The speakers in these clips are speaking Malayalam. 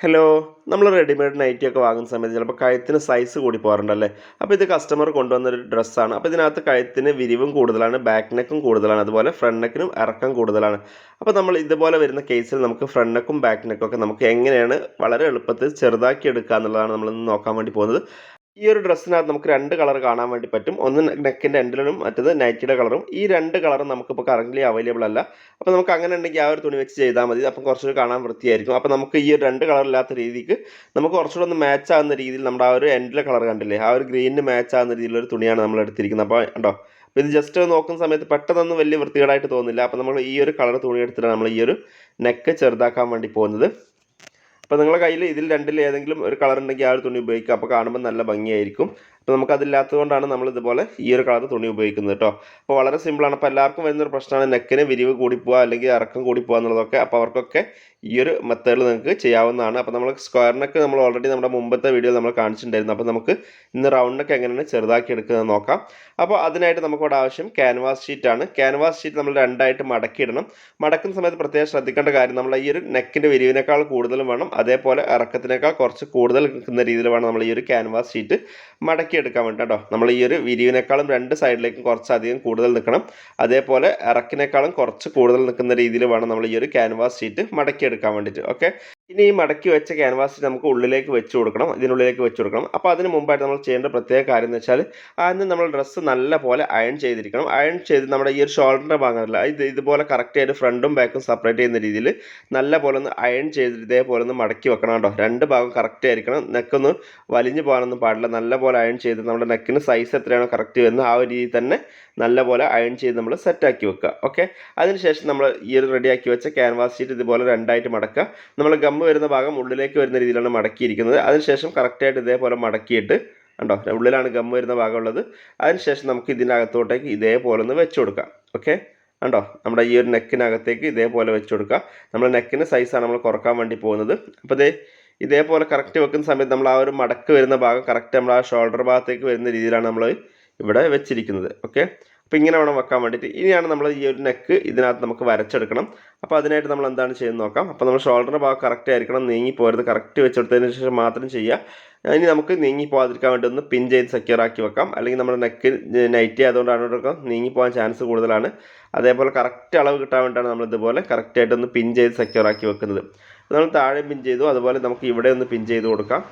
ഹലോ നമ്മൾ റെഡിമെയ്ഡ് നൈറ്റിയൊക്കെ വാങ്ങുന്ന സമയത്ത് ചിലപ്പോൾ കഴുത്തിന് സൈസ് കൂടി പോകാറുണ്ടല്ലേ? അപ്പോൾ ഇത് കസ്റ്റമർ കൊണ്ടുവന്നൊരു ഡ്രസ്സാണ് അപ്പോൾ ഇതിനകത്ത് കഴുത്തിന് വിരിവും കൂടുതലാണ് ബാക്ക് നെക്കും കൂടുതലാണ് അതുപോലെ ഫ്രണ്ട് നെക്കിനും ഇറക്കം കൂടുതലാണ്. അപ്പോൾ നമ്മൾ ഇതുപോലെ വരുന്ന കേസിൽ നമുക്ക് ഫ്രണ്ട് നെക്കും ബാക്ക് നെക്കും ഒക്കെ നമുക്ക് എങ്ങനെയാണ് വളരെ എളുപ്പത്തിൽ ചെറുതാക്കി എടുക്കുക എന്നുള്ളതാണ് നമ്മളിന്ന് നോക്കാൻ വേണ്ടി പോകുന്നത്. ഈ ഒരു ഡ്രസ്സിനകത്ത് നമുക്ക് രണ്ട് കളർ കാണാൻ വേണ്ടി പറ്റും. ഒന്ന് നെക്കിന്റെ എൻഡിലും മറ്റത് നൈറ്റിയുടെ കളറും. ഈ രണ്ട് കളറും നമുക്കിപ്പോൾ കറന്റ് അവൈലബിൾ അല്ല. അപ്പോൾ നമുക്ക് അങ്ങനെ ഉണ്ടെങ്കിൽ ആ ഒരു തുണി വെച്ച് ചെയ്താൽ മതി. അപ്പം കുറച്ചുകൂടി കാണാൻ വൃത്തിയായിരിക്കും. അപ്പോൾ നമുക്ക് ഈ ഒരു രണ്ട് കളറില്ലാത്ത രീതിക്ക് നമുക്ക് കുറച്ചുകൂടെ ഒന്ന് മാച്ച് ആകുന്ന രീതിയിൽ നമ്മുടെ ആ ഒരു എൻഡിലെ കളർ കണ്ടില്ലേ? ആ ഒരു ഗ്രീനിന് മാച്ച് ആകുന്ന രീതിയിലൊരു തുണിയാണ് നമ്മൾ എടുത്തിരിക്കുന്നത്. അപ്പോൾ ഉണ്ടോ അപ്പോൾ ഇത് ജസ്റ്റ് നോക്കുന്ന സമയത്ത് പെട്ടെന്നൊന്നും വലിയ വൃത്തികേടായിട്ട് തോന്നില്ല അപ്പോൾ നമ്മൾ ഈ ഒരു കളർ തുണി എടുത്തിട്ടാണ് നമ്മൾ ഈ ഒരു നെക്ക് ചെറുതാക്കാൻ വേണ്ടി പോകുന്നത്. അപ്പോൾ നിങ്ങളുടെ കയ്യിൽ ഇതിൽ രണ്ടിൽ ഏതെങ്കിലും ഒരു കളർ ഉണ്ടെങ്കിൽ ആ ഒരു തുണി ഉപയോഗിക്കുക. അപ്പോൾ കാണുമ്പോൾ നല്ല ഭംഗിയായിരിക്കും. അപ്പോൾ നമുക്കതില്ലാത്തത് കൊണ്ടാണ് നമ്മൾ ഇതുപോലെ ഈ ഒരു കളർ തുണി ഉപയോഗിക്കുന്നത് കേട്ടോ അപ്പോൾ വളരെ സിമ്പിളാണ് അപ്പോൾ എല്ലാവർക്കും വരുന്നൊരു പ്രശ്നമാണ് നെക്കിന് വിരിവ് കൂടി പോവുക അല്ലെങ്കിൽ ഇറക്കം കൂടി പോകുക എന്നുള്ളതൊക്കെ അപ്പോൾ അവർക്കൊക്കെ ഈ ഒരു മെത്തേഡിൽ നിങ്ങൾക്ക് ചെയ്യാവുന്നതാണ്. അപ്പോൾ നമ്മൾ സ്ക്വയർ നെക്ക് നമ്മൾ ഓൾറെഡി നമ്മുടെ മുമ്പത്തെ വീഡിയോയിൽ നമ്മൾ കാണിച്ചിട്ടുണ്ടായിരുന്നു. അപ്പോൾ നമുക്ക് ഇന്ന് റൗണ്ട് നെക്ക് എങ്ങനെയാണ് ചെറുതാക്കി എടുക്കുന്നത് നോക്കാം. അപ്പോൾ അതിനായിട്ട് നമുക്കിവിടെ ആവശ്യം ക്യാൻവാസ് ഷീറ്റാണ് ക്യാൻവാസ് ഷീറ്റ് നമ്മൾ രണ്ടായിട്ട് മടക്കിയിടണം. മടക്കുന്ന സമയത്ത് പ്രത്യേകം ശ്രദ്ധിക്കേണ്ട കാര്യം നമ്മൾ ഈ ഒരു നെക്കിന്റെ വിരിവിനേക്കാൾ കൂടുതലും വേണം. അതേപോലെ ഇറക്കത്തിനേക്കാൾ കുറച്ച് കൂടുതൽ നിൽക്കുന്ന രീതിയിൽ വേണം നമ്മൾ ഈ ഒരു ക്യാൻവാസ് ഷീറ്റ് മടക്കി എടുക്കാൻ വേണ്ടി കേട്ടോ നമ്മൾ ഈ ഒരു വിരിവിനേക്കാളും രണ്ട് സൈഡിലേക്കും കുറച്ചധികം കൂടുതൽ നിൽക്കണം അതേപോലെ ഇറക്കിനേക്കാളും കുറച്ച് കൂടുതൽ നിൽക്കുന്ന രീതിയിൽ വേണം നമ്മൾ ഈ ഒരു ക്യാൻവാസ് ഷീറ്റ് മടക്കി എടുക്കാൻ വേണ്ടിയിട്ട്. ഓക്കെ ഇനി ഈ മടക്കി വെച്ച ക്യാൻവാസ് നമുക്ക് ഉള്ളിലേക്ക് വെച്ച് കൊടുക്കണം ഇതിനുള്ളിലേക്ക് വെച്ച് കൊടുക്കണം. അപ്പോൾ അതിന് മുമ്പായിട്ട് നമ്മൾ ചെയ്യേണ്ട പ്രത്യേക കാര്യം എന്ന് വെച്ചാൽ ആദ്യം നമ്മൾ ഡ്രസ്സ് നല്ല പോലെ അയൺ ചെയ്തിരിക്കണം. അയൺ ചെയ്ത് നമ്മുടെ ഈ ഒരു ഷോൾഡറിന്റെ ഭാഗമല്ല ഇത് ഇതുപോലെ കറക്റ്റ് ആയിട്ട് ഫ്രണ്ടും ബാക്കും സെപ്പറേറ്റ് ചെയ്യുന്ന രീതിയിൽ നല്ല പോലെ ഒന്ന് അയൺ ചെയ്ത് ഇതേപോലെ ഒന്ന് മടക്കി വെക്കണം കേട്ടോ. രണ്ട് ഭാഗം കറക്റ്റ് ആയിരിക്കണം. നെക്കൊന്ന് വലിഞ്ഞു പോകാനൊന്നും പാടില്ല. നല്ല പോലെ അയൺ ചെയ്ത് നമ്മുടെ നെക്കിന് സൈസ് എത്രയാണോ കറക്റ്റ് വരുന്നത് ആ ഒരു രീതിയിൽ തന്നെ നല്ല പോലെ അയൺ ചെയ്ത് നമ്മൾ സെറ്റാക്കി വെക്കുക. ഓക്കെ അതിനുശേഷം നമ്മൾ ഈ ഒരു റെഡിയാക്കി വെച്ച ക്യാൻവാസ് ഷീറ്റ് ഇതുപോലെ രണ്ടായിട്ട് മടക്കുക. നമ്മൾ ഗമ്മ് വരുന്ന ഭാഗം ഉള്ളിലേക്ക് വരുന്ന രീതിയിലാണ് മടക്കിയിരിക്കുന്നത്. അതിനുശേഷം കറക്റ്റായിട്ട് ഇതേപോലെ മടക്കിയിട്ട് ഉണ്ടോ ഉള്ളിലാണ് ഗം വരുന്ന ഭാഗമുള്ളത് അതിനുശേഷം നമുക്ക് ഇതിനകത്തോട്ടേക്ക് ഇതേപോലെ ഒന്ന് വെച്ച് കൊടുക്കാം. ഓക്കെ ഉണ്ടോ നമ്മുടെ ഈ ഒരു നെക്കിനകത്തേക്ക് ഇതേപോലെ വെച്ച് കൊടുക്കുക നമ്മൾ നെക്കിന് സൈസാണ് നമ്മൾ കുറയ്ക്കാൻ വേണ്ടി പോകുന്നത്. അപ്പോൾ ഇതേ ഇതേപോലെ കറക്റ്റ് വെക്കുന്ന സമയത്ത് നമ്മൾ ആ ഒരു മടക്ക് വരുന്ന ഭാഗം കറക്റ്റ് നമ്മൾ ആ ഷോൾഡർ ഭാഗത്തേക്ക് വരുന്ന രീതിയിലാണ് നമ്മൾ ഇവിടെ വെച്ചിരിക്കുന്നത്. ഓക്കെ അപ്പോൾ ഇങ്ങനെ വേണം വെക്കാൻ വേണ്ടിയിട്ട്. ഇനിയാണ് നമ്മൾ ഈ ഒരു നെക്ക് ഇതിനകത്ത് നമുക്ക് വരച്ചെടുക്കണം. അപ്പോൾ അതിനായിട്ട് നമ്മൾ എന്താണ് ചെയ്യുന്നത് നോക്കാം. അപ്പോൾ നമ്മൾ ഷോൾഡറിന്റെ ഭാഗം കറക്റ്റ് ആയിരിക്കണം. നീങ്ങി പോരുത്. കറക്റ്റ് വെച്ചെടുത്തതിന് ശേഷം മാത്രം ചെയ്യുക. ഇനി നമുക്ക് നീങ്ങി പോകാതിരിക്കാൻ വേണ്ടി ഒന്ന് പിൻ ചെയ്ത് സെക്യൂർ ആക്കി വെക്കാം. അല്ലെങ്കിൽ നമ്മുടെ നെക്ക് നൈറ്റ് ആയതുകൊണ്ടാണ് നീങ്ങി പോകാൻ ചാൻസ് കൂടുതലാണ്. അതേപോലെ കറക്റ്റ് അളവ് കിട്ടാൻ വേണ്ടിയിട്ടാണ് നമ്മൾ ഇതുപോലെ കറക്റ്റായിട്ട് ഒന്ന് പിൻ ചെയ്ത് സെക്യൂർ ആക്കി വെക്കുന്നത്. നമ്മൾ താഴെ പിൻ ചെയ്തു. അതുപോലെ നമുക്ക് ഇവിടെ ഒന്ന് പിൻ ചെയ്ത് കൊടുക്കാം.